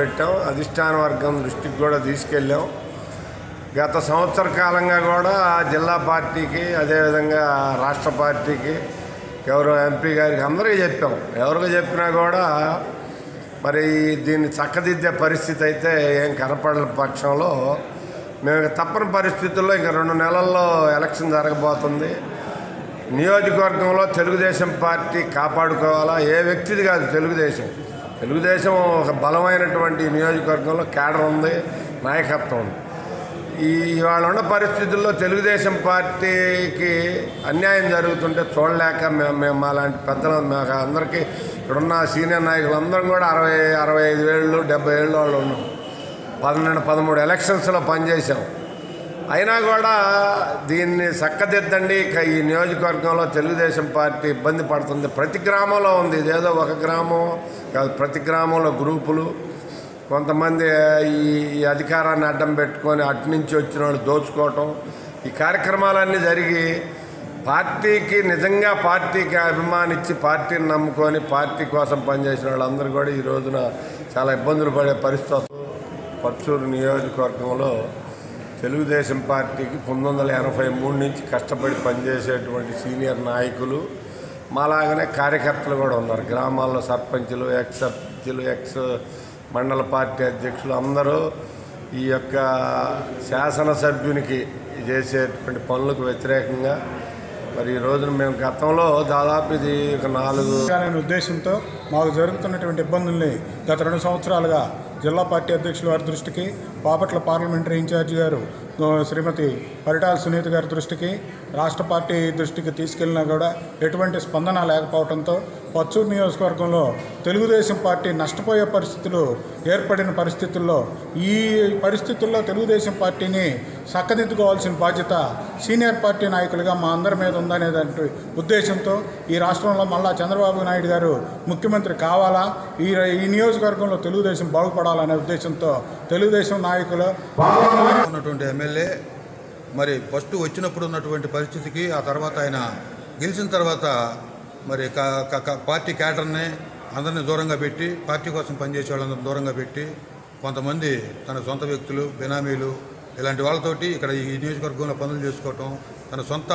పెట్టాం అధిష్టాన వర్గం దృష్టికి కూడా తీసుకెళ్ళాం గత సంవత్సర కాలంగా కూడా జిల్లా పార్టీకి అదేవిధంగా రాష్ట్ర పార్టీకి గౌరవ ఎంపీ గారికి అందరికీ చెప్పాం. ఎవరికి చెప్పినా కూడా మరి దీన్ని చక్కదిద్దే పరిస్థితి అయితే ఏం కనపడని పక్షంలో మేము తప్పని పరిస్థితుల్లో ఇంకా రెండు నెలల్లో ఎలక్షన్ జరగబోతుంది. నియోజకవర్గంలో తెలుగుదేశం పార్టీ కాపాడుకోవాలా? ఏ వ్యక్తిది కాదు తెలుగుదేశం. తెలుగుదేశం ఒక బలమైనటువంటి నియోజకవర్గంలో కేడర్ ఉంది నాయకత్వం ఉంది. ఈ ఇవాళ ఉన్న పరిస్థితుల్లో తెలుగుదేశం పార్టీకి అన్యాయం జరుగుతుంటే చూడలేక మేము మేము అలాంటి పెద్దలు మాకు అందరికీ ఇక్కడున్న సీనియర్ నాయకులందరం కూడా అరవై అరవై ఐదు ఏళ్ళు డెబ్బై ఏళ్ళు వాళ్ళు ఉన్నాం. పన్నెండు పదమూడు ఎలక్షన్స్లో పనిచేసాం అయినా కూడా దీన్ని చక్కదిద్దండి. ఈ నియోజకవర్గంలో తెలుగుదేశం పార్టీ ఇబ్బంది పడుతుంది. ప్రతి గ్రామంలో ఉంది. ఇదేదో ఒక గ్రామం కాదు ప్రతి గ్రామంలో గ్రూపులు. కొంతమంది ఈ అధికారాన్ని అడ్డం పెట్టుకొని అటు నుంచి వచ్చిన వాళ్ళు దోచుకోవటం. ఈ కార్యక్రమాలన్నీ జరిగి పార్టీకి నిజంగా పార్టీకి అభిమానించి పార్టీని నమ్ముకొని పార్టీ కోసం పనిచేసిన వాళ్ళందరూ కూడా ఈ రోజున చాలా ఇబ్బందులు పడే పరిస్థితి పచ్చూరు నియోజకవర్గంలో తెలుగుదేశం పార్టీకి పంతొమ్మిది వందల ఎనభై మూడు నుంచి కష్టపడి పనిచేసేటువంటి సీనియర్ నాయకులు మాలాగానే కార్యకర్తలు కూడా ఉన్నారు. గ్రామాల్లో సర్పంచులు ఎక్స్ సర్పంచులు ఎక్స్ మండల పార్టీ అధ్యక్షులు అందరూ ఈ యొక్క శాసనసభ్యునికి చేసేటువంటి పనులకు వ్యతిరేకంగా మరి ఈ రోజున మేము గతంలో దాదాపు ఇది ఒక నాలుగు అనే ఉద్దేశంతో మాకు జరుగుతున్నటువంటి ఇబ్బందుల్ని గత రెండు సంవత్సరాలుగా జిల్లా పార్టీ అధ్యక్షులు వారి దృష్టికి బాపట్ల పార్లమెంటరీ ఇన్ఛార్జి గారు శ్రీమతి పరిటాల సునీత గారి దృష్టికి రాష్ట్ర పార్టీ దృష్టికి తీసుకెళ్ళినా కూడా ఎటువంటి స్పందన లేకపోవడంతో పచ్చూరు నియోజకవర్గంలో తెలుగుదేశం పార్టీ నష్టపోయే పరిస్థితులు ఏర్పడిన పరిస్థితుల్లో ఈ పరిస్థితుల్లో తెలుగుదేశం పార్టీని చక్కదిద్దుకోవాల్సిన బాధ్యత సీనియర్ పార్టీ నాయకులుగా మా అందరి మీద ఉందనేటువంటి ఉద్దేశంతో ఈ రాష్ట్రంలో మళ్ళా చంద్రబాబు నాయుడు గారు ముఖ్యమంత్రి కావాలా? ఈ ఈ నియోజకవర్గంలో తెలుగుదేశం బాగుపడాలనే ఉద్దేశంతో తెలుగుదేశం నాయకులు ఉన్నటువంటి ఎమ్మెల్యే మరి ఫస్ట్ వచ్చినప్పుడు ఉన్నటువంటి పరిస్థితికి ఆ తర్వాత ఆయన గెలిచిన తర్వాత మరి క- క- పార్టీ క్యాడర్ని అందరినీ దూరంగా పెట్టి పార్టీ కోసం పనిచేసే వాళ్ళందరినీ దూరంగా పెట్టి కొంతమంది తన సొంత వ్యక్తులు బినామీలు ఇలాంటి వాళ్ళతోటి ఇక్కడ ఈ నియోజకవర్గంలో పనులు చేసుకోవటం తన సొంత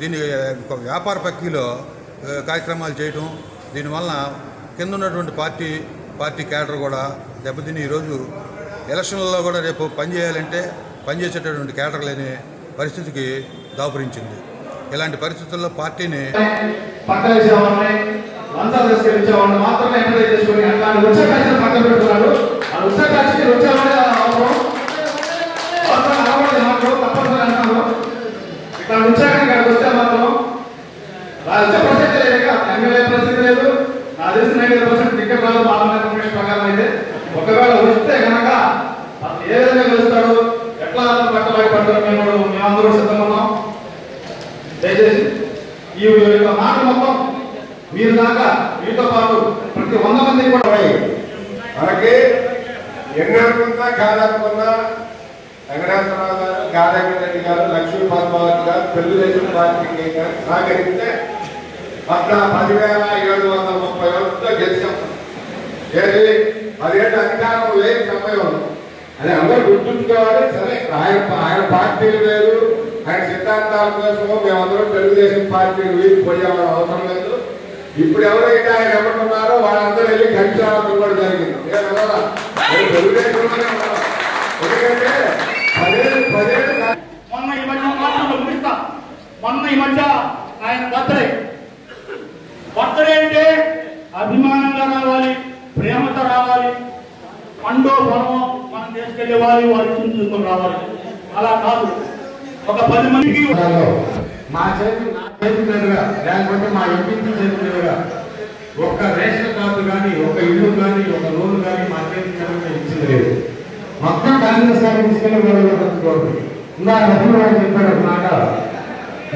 దీన్ని ఒక వ్యాపార పక్కీలో కార్యక్రమాలు చేయటం దీనివలన కింద ఉన్నటువంటి పార్టీ పార్టీ క్యాడర్ కూడా దెబ్బతిని ఈరోజు ఎలక్షన్లలో కూడా రేపు పనిచేయాలంటే పనిచేసేటటువంటి కేటర్ లేని పరిస్థితికి దాపురించింది. ఇలాంటి పరిస్థితుల్లో పార్టీని మాత్రమే పర్సెంట్ టికెట్ పార్లమెంట్ కమిషన్ ప్రకారం అయితే ఒకవేళ వస్తే కనుక అతను ఏ విధంగా గెలుస్తాడు ఎట్లా అతను పట్టబడి మేము మేమందరూ సిద్ధంగా ఉన్నాం. దయచేసి ఈ యొక్క మాట మొత్తం మీరు దాకా మీతో పాటు ప్రతి వంద మంది కూడా మనకి ఎన్నడుకున్నా కాదనుకున్నా వెంకటేశ్వరరావు గారు గాదగిరెడ్డి గారు లక్ష్మీ పద్మావతి గారు తెలుగుదేశం పార్టీకి సహకరిస్తే పద్నా పదివేల ఏడు వందల ముప్పై వరకు గెలిచాం. ఏది? పదిహేడు అధికారం లేని సమయం. అది అందరూ గుర్తుంచుకోవాలి. సరే ఆయన ఆయన పార్టీలు వేరు ఆయన సిద్ధాంతాల కోసము మేమందరం తెలుగుదేశం పార్టీని వీరికి పోయేవాడు అవసరం లేదు. ఇప్పుడు ఎవరైతే ఆయన ఎవరున్నారో వాళ్ళందరూ వెళ్ళి కలిసి రావడం కూడా జరిగింది. తెలుగుదేశంలోనే ఎందుకంటే పదేళ్ళు పదేళ్ళు మొన్న ఈ మధ్య మాటలు ముగిస్తా మొన్న ఈ మధ్య ఆయన బర్త్డే. బర్త్డే అంటే అభిమానంగా రావాలి. ప్రేమతో రావాలి. పండో పొలమో మనం తీసుకెళ్ళే వారి వారి చూసుకొని రావాలి. అలా కాదు. ఒక పది మందికి మా చేతి నా చేతి మీదుగా లేకపోతే మా ఎంపీ చేతి మీదుగా. ఒక్క రేషన్ కార్డు కానీ ఒక ఇల్లు కానీ ఒక లోన్ కానీ మా చేతి మీదుగా ఇచ్చింది లేదు. మొత్తం కాంగ్రెస్ గారిని తీసుకెళ్ళి గొడవలు ఇంకా రఘులు గారు చెప్పాడు మాట.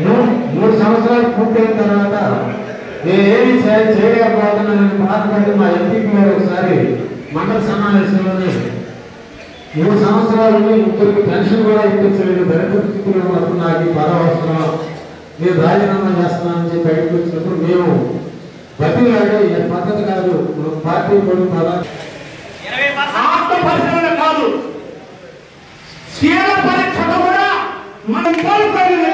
మూడు మూడు సంవత్సరాలు పూర్తయిన తర్వాత నేను ఏమి చేయ- చేయలేకపోతున్నానని బాధపడి మా ఎంపీకి గారు ఒకసారి మండల సమావేశంలోనే మూడు సంవత్సరాలు ముగ్గురికి పెన్షన్ కూడా ఇప్పించలేదు దరిద్ర స్థితిలో ఉన్నప్పుడు నాకు అవసరం. నేను రాజీనామా చేస్తున్నానని చెప్పి బయటకు వచ్చినప్పుడు మేము బతిలాడే ఈ పద్ధతి కాదు. మనం పార్టీ కూడా కాదు. కూడా మనం కోల్పోయిన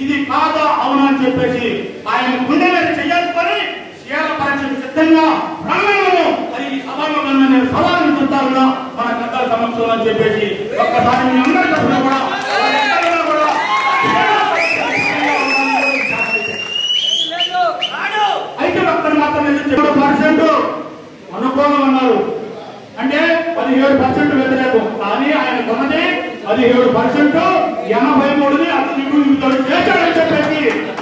ఇది కాదా అవునా అని చెప్పేసి ఆయన ముందే మీద చేయాల్సుకొని చేయాలని సిద్ధంగా రంగంలో మరి ఈ సభాముఖంగా నేను సవాలు చూస్తాను మన పెద్దల సమక్షంలో అని చెప్పేసి ఒక్కసారి మీ అందరి తరఫున కూడా అయితే ఒక్కరు మాత్రమే పర్సెంట్ అనుకూలం అంటే పదిహేడు పర్సెంట్ వ్యతిరేకం. కానీ ఆయన కొన్నది పదిహేడు పర్సెంట్ ఎనభై మూడుని అతను ఇప్పుడు చేశాడని నేను తెలియజేస్తున్నాను నా సోదరులారా.